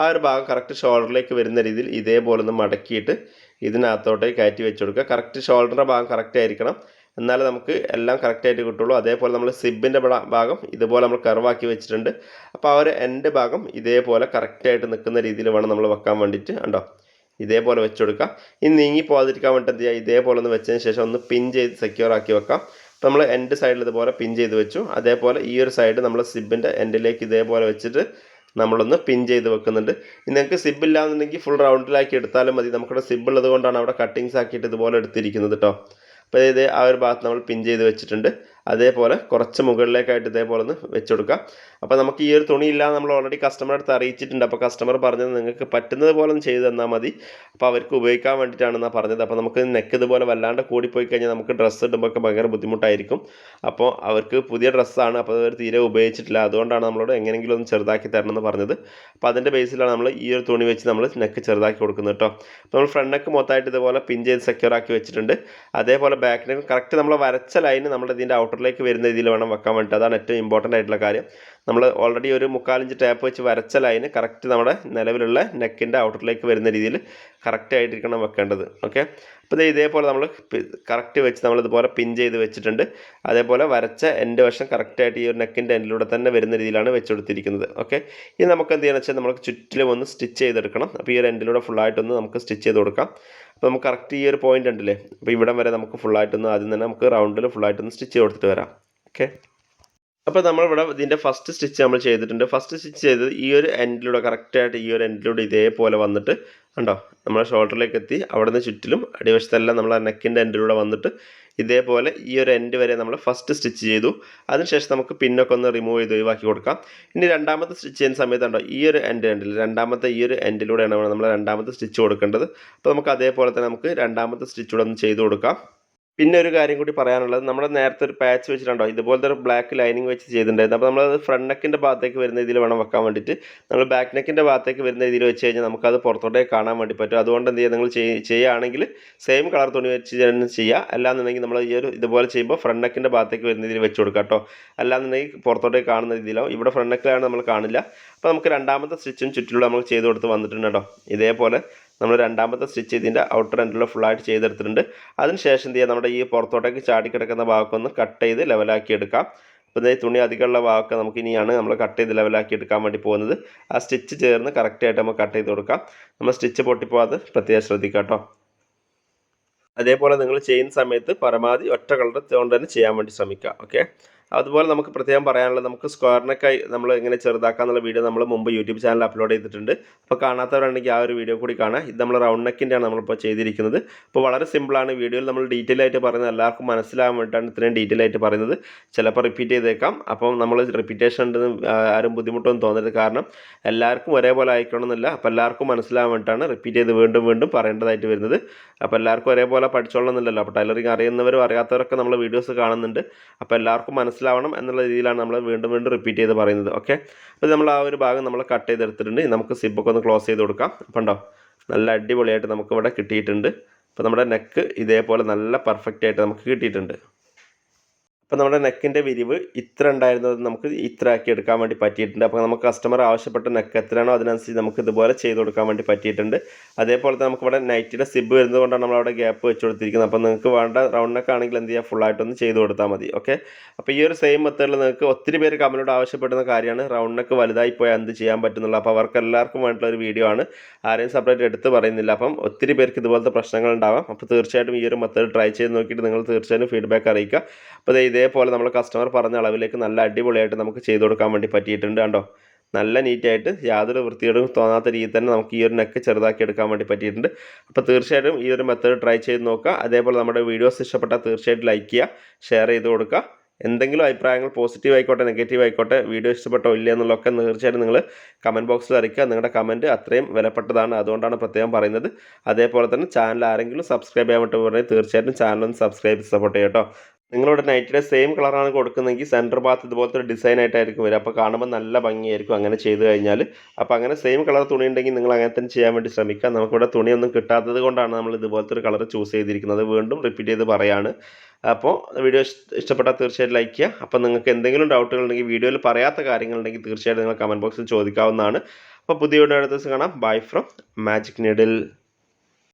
ആ ഒരു ഭാഗം കറക്റ്റ് ഷോൾഡറിലേക്ക് വരുന്ന രീതിയിൽ ഇതേപോലെ ഒന്ന് മടക്കിയിട്ട് ഇതിനകത്തോട്ടേക്ക് കയറ്റി വെച്ച് കൊടുക്കുക. കറക്റ്റ് ഷോൾഡറിന്റെ ഭാഗം കറക്റ്റ് ആയിരിക്കണം. എന്നാലേ നമുക്ക് എല്ലാം കറക്റ്റായിട്ട് കിട്ടുള്ളൂ. അതേപോലെ നമ്മൾ സിബിന്റെ ഭാഗം ഇതുപോലെ നമ്മൾ കർവാക്കി വെച്ചിട്ടുണ്ട്. അപ്പോൾ ആ ഒരു എന്റെ ഭാഗം ഇതേപോലെ കറക്റ്റായിട്ട് നിൽക്കുന്ന രീതിയിൽ വേണം നമ്മൾ വെക്കാൻ വേണ്ടിയിട്ട്. ഉണ്ടോ ഇതേപോലെ വെച്ച് കൊടുക്കുക ഇനി നീങ്ങി പോകാതിരിക്കാൻ വേണ്ടി എന്ത് ഇതേപോലെ ഒന്ന് വെച്ചതിന് ശേഷം ഒന്ന് പിൻ ചെയ്ത് സെക്യൂർ ആക്കി വെക്കാം. അപ്പോൾ നമ്മൾ എൻഡ് സൈഡിൽ ഇതുപോലെ പിൻ ചെയ്ത് വെച്ചു. അതേപോലെ ഈ ഒരു സൈഡ് നമ്മൾ സിബിന്റെ എൻഡിലേക്ക് ഇതേപോലെ വെച്ചിട്ട് നമ്മളൊന്ന് പിൻ ചെയ്ത് വെക്കുന്നുണ്ട്. ഇനി നിങ്ങൾക്ക് സിബ് ഇല്ലാന്നുണ്ടെങ്കിൽ ഫുൾ റൗണ്ടിലാക്കി എടുത്താലും മതി. നമുക്കിവിടെ സിബ് ഉള്ളത് കൊണ്ടാണ് അവിടെ കട്ടിങ്സ് ആക്കിയിട്ട് ഇതുപോലെ എടുത്തിരിക്കുന്നത് കേട്ടോ അപ്പോൾ ഇത് ആ ഒരു ഭാഗത്ത് നമ്മൾ പിൻ ചെയ്ത് വെച്ചിട്ടുണ്ട്. അതേപോലെ കുറച്ച് മുകളിലേക്കായിട്ട് ഇതേപോലെ ഒന്ന് വെച്ച് കൊടുക്കുക അപ്പോൾ നമുക്ക് ഈ ഒരു തുണി ഇല്ലാതെ നമ്മൾ ഓൾറെഡി കസ്റ്റമറുടെ അടുത്ത് അറിയിച്ചിട്ടുണ്ട്. അപ്പോൾ കസ്റ്റമർ പറഞ്ഞത് നിങ്ങൾക്ക് പറ്റുന്നത് പോലെ ഒന്ന് ചെയ്ത് തന്നാൽ മതി. അപ്പോൾ അവർക്ക് ഉപയോഗിക്കാൻ വേണ്ടിയിട്ടാണെന്നാണ് പറഞ്ഞത്. അപ്പോൾ നമുക്ക് നെക്ക് ഇതുപോലെ വല്ലാണ്ട് കൂടിപ്പോയി കഴിഞ്ഞാൽ നമുക്ക് ഡ്രസ്സ് ഇടുമ്പോൾ ഒക്കെ ഭയങ്കര ബുദ്ധിമുട്ടായിരിക്കും. അപ്പോൾ അവർക്ക് പുതിയ ഡ്രസ്സാണ് അപ്പോൾ അവർ തീരെ ഉപയോഗിച്ചിട്ടില്ല. അതുകൊണ്ടാണ് നമ്മളോട് എങ്ങനെയെങ്കിലും ഒന്ന് ചെറുതാക്കി തരണമെന്ന് പറഞ്ഞത്. അപ്പോൾ അതിന്റെ ബേസിലാണ് നമ്മൾ ഈ ഒരു തുണി വെച്ച് നമ്മൾ നെക്ക് ചെറുതാക്കി കൊടുക്കുന്നത് കേട്ടോ നമ്മൾ ഫ്രണ്ട് നെക്ക് മൊത്തമായിട്ട് ഇതുപോലെ പിൻ ചെയ്ത് സെക്യൂർ ആക്കി വെച്ചിട്ടുണ്ട്. അതേപോലെ ബാക്ക് നെക്ക് കറക്റ്റ് നമ്മൾ വരച്ച ലൈന് നമ്മൾ ഇതിന്റെ ഔട്ടറിലേക്ക് വരുന്ന രീതിയിൽ വേണം വെക്കാൻ വേണ്ടിയിട്ട്. അതാണ് ഏറ്റവും ഇമ്പോർട്ടന്റ് ആയിട്ടുള്ള കാര്യം. നമ്മൾ ഓൾറെഡി ഒരു മുക്കാലഞ്ച് ടാപ്പ് വെച്ച് വരച്ച ലൈന് കറക്റ്റ് നമ്മുടെ നിലവിലുള്ള നെക്കിന്റെ ഔട്ടറിലേക്ക് വരുന്ന രീതിയിൽ കറക്റ്റ് ആയിട്ടിരിക്കണം വെക്കേണ്ടത്. ഓക്കെ അപ്പോൾ ഇത് ഇതേപോലെ നമ്മൾ കറക്റ്റ് വെച്ച് നമ്മൾ ഇതുപോലെ പിൻ ചെയ്ത് വെച്ചിട്ടുണ്ട്. അതേപോലെ വരച്ച എന്റെ വശം കറക്റ്റായിട്ട് ഈ ഒരു നെക്കിന്റെ എൻഡിലൂടെ തന്നെ വരുന്ന രീതിയിലാണ് വെച്ച് കൊടുത്തിരിക്കുന്നത്. ഓക്കെ ഇനി നമുക്ക് എന്ത് ചെയ്യണം വെച്ചാൽ നമുക്ക് ചുറ്റിലും ഒന്ന് സ്റ്റിച്ച് ചെയ്തെടുക്കണം. അപ്പോൾ ഈ ഒരു എൻഡിലൂടെ ഫുള്ളായിട്ടൊന്ന് നമുക്ക് സ്റ്റിച്ച് ചെയ്ത് കൊടുക്കാം. അപ്പോൾ നമുക്ക് കറക്റ്റ് ഈ ഒരു പോയിന്റ് ഉണ്ടല്ലേ? അപ്പോൾ ഇവിടം വരെ നമുക്ക് ഫുള്ളായിട്ടൊന്ന് ആദ്യം തന്നെ നമുക്ക് റൗണ്ടിൽ ഫുള്ളായിട്ടൊന്ന് സ്റ്റിച്ച് കൊടുത്തിട്ട് വരാം. ഓക്കെ അപ്പോൾ നമ്മളിവിടെ ഇതിന്റെ ഫസ്റ്റ് സ്റ്റിച്ച് നമ്മൾ ചെയ്തിട്ടുണ്ട്. ഫസ്റ്റ് സ്റ്റിച്ച് ചെയ്തത് ഈ ഒരു എൻഡിലൂടെ കറക്റ്റായിട്ട് ഈ ഒരു എൻഡിലൂടെ ഇതേപോലെ വന്നിട്ട് കണ്ടോ? നമ്മുടെ ഷോൾഡറിലേക്ക് എത്തി. അവിടെ നിന്ന് ചുറ്റിലും അടിവശത്തെല്ലാം നമ്മൾ നെക്കിന്റെ എൻഡിലൂടെ വന്നിട്ട് ഇതേപോലെ ഈ ഒരു എൻഡ് വരെ നമ്മൾ ഫസ്റ്റ് സ്റ്റിച്ച് ചെയ്തു. അതിനുശേഷം നമുക്ക് പിന്നൊക്കെ ഒന്ന് റിമൂവ് ചെയ്ത് ഒഴിവാക്കി കൊടുക്കാം. ഇനി രണ്ടാമത്തെ സ്റ്റിച്ച് ചെയ്യുന്ന സമയത്ത് കണ്ടോ ഈ ഒരു എൻഡ് എൻഡിൽ രണ്ടാമത്തെ ഈ ഒരു എൻഡിലൂടെയാണ് നമ്മൾ രണ്ടാമത്തെ സ്റ്റിച്ച് കൊടുക്കേണ്ടത്. അപ്പോൾ നമുക്ക് അതേപോലെ തന്നെ നമുക്ക് രണ്ടാമത്തെ സ്റ്റിച്ച് കൂടെ ഒന്ന് ചെയ്ത് കൊടുക്കാം. പിന്നെ ഒരു കാര്യം കൂടി പറയാനുള്ളത്. നമ്മൾ നേരത്തെ ഒരു പാച്ച് വെച്ചിട്ടുണ്ടോ? ഇതുപോലത്തെ ഒരു ബ്ലാക്ക് ലൈനിങ് വെച്ച് ചെയ്തിട്ടുണ്ടായിരുന്നു. അപ്പോൾ നമ്മളത് ഫ്രണ്ട് നെക്കിന്റെ ഭാഗത്തേക്ക് വരുന്ന രീതിയിൽ വേണം വെക്കാൻ വേണ്ടിയിട്ട്. നമ്മൾ ബാക്ക് നെക്കിന്റെ ഭാഗത്തേക്ക് വരുന്ന രീതിയിൽ വെച്ച് കഴിഞ്ഞാൽ നമുക്കത് പുറത്തോട്ടേക്ക് കാണാൻ വേണ്ടി പറ്റും. അതുകൊണ്ട് എന്ത് ചെയ്യുക നിങ്ങൾ ചെയ്- ചെയ്യുകയാണെങ്കിൽ സെയിം കളർ തുണി വെച്ച് തന്നെ ചെയ്യുക. അല്ലാന്നുണ്ടെങ്കിൽ നമ്മൾ ഈ ഒരു ഇതുപോലെ ചെയ്യുമ്പോൾ ഫ്രണ്ട് നെക്കിന്റെ ഭാഗത്തേക്ക് വരുന്ന രീതിയിൽ വെച്ച് കൊടുക്കുക കേട്ടോ. അല്ലാന്നുണ്ടെങ്കിൽ പുറത്തോട്ടേക്ക് കാണുന്ന രീതിയിലാവും ഇവിടെ ഫ്രണ്ട് നെക്കിലാണ് നമ്മൾ കാണില്ല. അപ്പോൾ നമുക്ക് രണ്ടാമത്തെ സ്റ്റിച്ചും ചുറ്റിലൂടെ നമ്മൾ ചെയ്ത് കൊടുത്ത് വന്നിട്ടുണ്ട് കേട്ടോ. ഇതേപോലെ നമ്മൾ രണ്ടാമത്തെ സ്റ്റിച്ച് ഇതിന്റെ ഔട്ടർ എൻഡിൽ ഫുള്ളായിട്ട് ചെയ്തെടുത്തിട്ടുണ്ട്. അതിനുശേഷം എന്ത് ചെയ്യുക നമ്മുടെ ഈ പുറത്തോട്ടേക്ക് ചാടി കിടക്കുന്ന ഭാഗമൊന്ന് കട്ട് ചെയ്ത് ലെവലാക്കി എടുക്കാം. അപ്പോൾ ഈ തുണി അധികമുള്ള ഭാഗമൊക്കെ നമുക്ക് ഇനിയാണ് നമ്മൾ കട്ട് ചെയ്ത് ലെവലാക്കി എടുക്കാൻ വേണ്ടി പോകുന്നത്. ആ സ്റ്റിച്ച് ചേർന്ന് കറക്റ്റായിട്ട് നമുക്ക് കട്ട് ചെയ്ത് കൊടുക്കാം. നമ്മൾ സ്റ്റിച്ച് പൊട്ടിപ്പോകാതെ പ്രത്യേകം ശ്രദ്ധിക്കുക കേട്ടോ. അതേപോലെ നിങ്ങൾ ചെയ്യുന്ന സമയത്ത് പരമാവധി ഒറ്റ കളർ കൊണ്ട് തന്നെ ചെയ്യാൻ വേണ്ടി ശ്രമിക്കുക. ഓക്കെ അതുപോലെ നമുക്ക് പ്രത്യേകം പറയാനുള്ളത് നമുക്ക് സ്ക്വയറിനൊക്കെ നമ്മൾ എങ്ങനെ ചെറുതാക്കാന്നുള്ള വീഡിയോ നമ്മൾ മുമ്പ് യൂട്യൂബ് ചാനൽ അപ്ലോഡ് ചെയ്തിട്ടുണ്ട്. അപ്പോൾ കാണാത്തവരാണെങ്കിൽ ആ ഒരു വീഡിയോ കൂടി കാണാം. ഇത് നമ്മൾ റൗണ്ട് നെക്കിന്റെയാണ് നമ്മളിപ്പോൾ ചെയ്തിരിക്കുന്നത്. അപ്പോൾ വളരെ സിമ്പിളാണ് വീഡിയോയിൽ നമ്മൾ ഡീറ്റെയിൽ ആയിട്ട് പറയുന്നത്. എല്ലാവർക്കും മനസ്സിലാകാൻ വേണ്ടിയിട്ടാണ് ഇത്രയും ഡീറ്റെയിൽ ആയിട്ട് പറയുന്നത്. ചിലപ്പോൾ റിപ്പീറ്റ് ചെയ്തേക്കാം. അപ്പം നമ്മൾ റിപ്പീറ്റേഷൻ ഉണ്ടെന്ന് ആരും ബുദ്ധിമുട്ടൊന്നും തോന്നരുത്. കാരണം എല്ലാവർക്കും ഒരേപോലെ ആയിക്കണമെന്നില്ല അപ്പോൾ എല്ലാവർക്കും മനസ്സിലാകാൻ വേണ്ടിയിട്ടാണ് റിപ്പീറ്റ് ചെയ്ത് വീണ്ടും വീണ്ടും പറയേണ്ടതായിട്ട് വരുന്നത്. അപ്പോൾ എല്ലാവർക്കും ഒരേപോലെ പഠിച്ചോളണമെന്നില്ലല്ലോ. അപ്പോൾ ടൈലറിങ് അറിയുന്നവരും അറിയാത്തവരൊക്കെ നമ്മൾ വീഡിയോസ് കാണുന്നുണ്ട്. അപ്പോൾ എല്ലാവർക്കും മനസ്സിലാവണം എന്നുള്ള രീതിയിലാണ് നമ്മൾ വീണ്ടും വീണ്ടും റിപ്പീറ്റ് ചെയ്ത് പറയുന്നത്. ഓക്കെ അപ്പോൾ നമ്മൾ ആ ഒരു ഭാഗം നമ്മൾ കട്ട് ചെയ്തെടുത്തിട്ടുണ്ട്. നമുക്ക് സിബൊക്കെ ഒന്ന് ക്ലോസ് ചെയ്ത് കൊടുക്കാം. അപ്പോൾ ഉണ്ടോ? നല്ല അടിപൊളിയായിട്ട് നമുക്കിവിടെ കിട്ടിയിട്ടുണ്ട്. അപ്പോൾ നമ്മുടെ നെക്ക് ഇതേപോലെ നല്ല പെർഫെക്റ്റ് ആയിട്ട് നമുക്ക് കിട്ടിയിട്ടുണ്ട്. അപ്പോൾ നമ്മുടെ നെക്കിന്റെ വിരിവ് ഇത്ര ഉണ്ടായിരുന്നത് നമുക്ക് ഇത്ര ആക്കി എടുക്കാൻ വേണ്ടി പറ്റിയിട്ടുണ്ട്. അപ്പോൾ നമുക്ക് കസ്റ്റമർ ആവശ്യപ്പെട്ട നെക്ക് എത്രയാണോ അതിനനുസരിച്ച് നമുക്ക് ഇതുപോലെ ചെയ്ത് കൊടുക്കാൻ വേണ്ടി പറ്റിയിട്ടുണ്ട്. അതേപോലെ തന്നെ നമുക്ക് ഇവിടെ നൈറ്റിയുടെ സിബ് വരുന്നത് കൊണ്ടാണ് നമ്മൾ അവിടെ ഗ്യാപ്പ് വെച്ച് കൊടുത്തിരിക്കുന്നത്. അപ്പോൾ നിങ്ങൾക്ക് വേണ്ട റൗണ്ട് നെക്ക് ആണെങ്കിൽ എന്ത് ചെയ്യുക ഫുള്ളായിട്ടൊന്ന് ചെയ്ത് കൊടുത്താൽ മതി. ഓക്കെ അപ്പോൾ ഈ ഒരു സെയിം മെത്തേഡിൽ നിങ്ങൾക്ക് ഒത്തിരി പേര് കമ്പനിയോട് ആവശ്യപ്പെടുന്ന കാര്യമാണ്. റൗണ്ട് നെക്ക് വലുതായി പോയാൽ എന്ത് ചെയ്യാൻ പറ്റുന്നുള്ളൂ അപ്പോൾ അവർക്ക് എല്ലാവർക്കും വേണ്ടിയിട്ടുള്ള ഒരു വീഡിയോ ആണ്. ആരെയും സെപ്പറേറ്റ് എടുത്ത് പറയുന്നില്ല. അപ്പം ഒത്തിരി പേർക്ക് ഇതുപോലത്തെ പ്രശ്നങ്ങൾ ഉണ്ടാവാം. അപ്പോൾ തീർച്ചയായിട്ടും ഈ ഒരു മെത്തേഡ് ട്രൈ ചെയ്ത് നോക്കിയിട്ട് നിങ്ങൾ തീർച്ചയായിട്ടും ഫീഡ്ബാക്ക് അറിയിക്കുക. അപ്പോൾ ദേ ഇതേപോലെ നമ്മൾ കസ്റ്റമർ പറഞ്ഞ അളവിലേക്ക് നല്ല അടിപൊളിയായിട്ട് നമുക്ക് ചെയ്തു കൊടുക്കാൻ വേണ്ടി പറ്റിയിട്ടുണ്ട് കണ്ടോ? നല്ല നീറ്റായിട്ട് യാതൊരു വൃത്തികേടും തോന്നാത്ത രീതിയിൽ തന്നെ നമുക്ക് ഈ ഒരു നെക്ക് ചെറുതാക്കി എടുക്കാൻ വേണ്ടി പറ്റിയിട്ടുണ്ട്. അപ്പോൾ തീർച്ചയായിട്ടും ഈ ഒരു മെത്തേഡ് ട്രൈ ചെയ്ത് നോക്കുക. അതേപോലെ നമ്മുടെ വീഡിയോസ് ഇഷ്ടപ്പെട്ടാൽ തീർച്ചയായിട്ടും ലൈക്ക് ചെയ്യുക ഷെയർ ചെയ്ത് കൊടുക്കുക. എന്തെങ്കിലും അഭിപ്രായങ്ങൾ പോസിറ്റീവ് ആയിക്കോട്ടെ നെഗറ്റീവ് ആയിക്കോട്ടെ വീഡിയോ ഇഷ്ടപ്പെട്ടോ ഇല്ല എന്നുള്ളതൊക്കെ തീർച്ചയായിട്ടും നിങ്ങൾ കമന്റ് ബോക്സിൽ അറിയിക്കുക. നിങ്ങളുടെ കമന്റ് അത്രയും വിലപ്പെട്ടതാണ് അതുകൊണ്ടാണ് പ്രത്യേകം പറയുന്നത്. അതേപോലെ തന്നെ ചാനൽ ആരെങ്കിലും സബ്സ്ക്രൈബ് ചെയ്യാൻ വേണ്ടി പറഞ്ഞാൽ തീർച്ചയായിട്ടും ചാനൽ ഒന്ന് സബ്സ്ക്രൈബ് സപ്പോർട്ട് ചെയ്യാം കേട്ടോ നിങ്ങളുടെ നൈറ്റിയുടെ സെയിം കളറാണ് കൊടുക്കുന്നതെങ്കിൽ സെന്റർ ഭാഗത്ത് ഇതുപോലത്തെ ഒരു ഡിസൈൻ ആയിട്ടായിരിക്കും വരിക. അപ്പോൾ കാണുമ്പോൾ നല്ല ഭംഗിയായിരിക്കും അങ്ങനെ ചെയ്ത് കഴിഞ്ഞാൽ. അപ്പോൾ അങ്ങനെ സെയിം കളർ തുണി ഉണ്ടെങ്കിൽ നിങ്ങൾ അങ്ങനെ തന്നെ ചെയ്യാൻ വേണ്ടി ശ്രമിക്കുക. നമുക്കിവിടെ തുണിയൊന്നും കിട്ടാത്തത് കൊണ്ടാണ് നമ്മൾ ഇതുപോലത്തെ ഒരു കളർ ചൂസ് ചെയ്തിരിക്കുന്നത്. വീണ്ടും റിപ്പീറ്റ് ചെയ്ത് പറയാണ്. അപ്പോൾ വീഡിയോ ഇഷ്ടപ്പെട്ടാൽ തീർച്ചയായിട്ടും ലൈക്ക് ചെയ്യുക. അപ്പോൾ നിങ്ങൾക്ക് എന്തെങ്കിലും ഡൗട്ടുകൾ ഉണ്ടെങ്കിൽ വീഡിയോയിൽ പറയാത്ത കാര്യങ്ങളുണ്ടെങ്കിൽ തീർച്ചയായിട്ടും നിങ്ങൾ കമന്റ് ബോക്സിൽ ചോദിക്കാവുന്നതാണ്. അപ്പോൾ പുതിയ വീഡിയോ അടുത്ത ദിവസം കാണാം. Bye from magic needle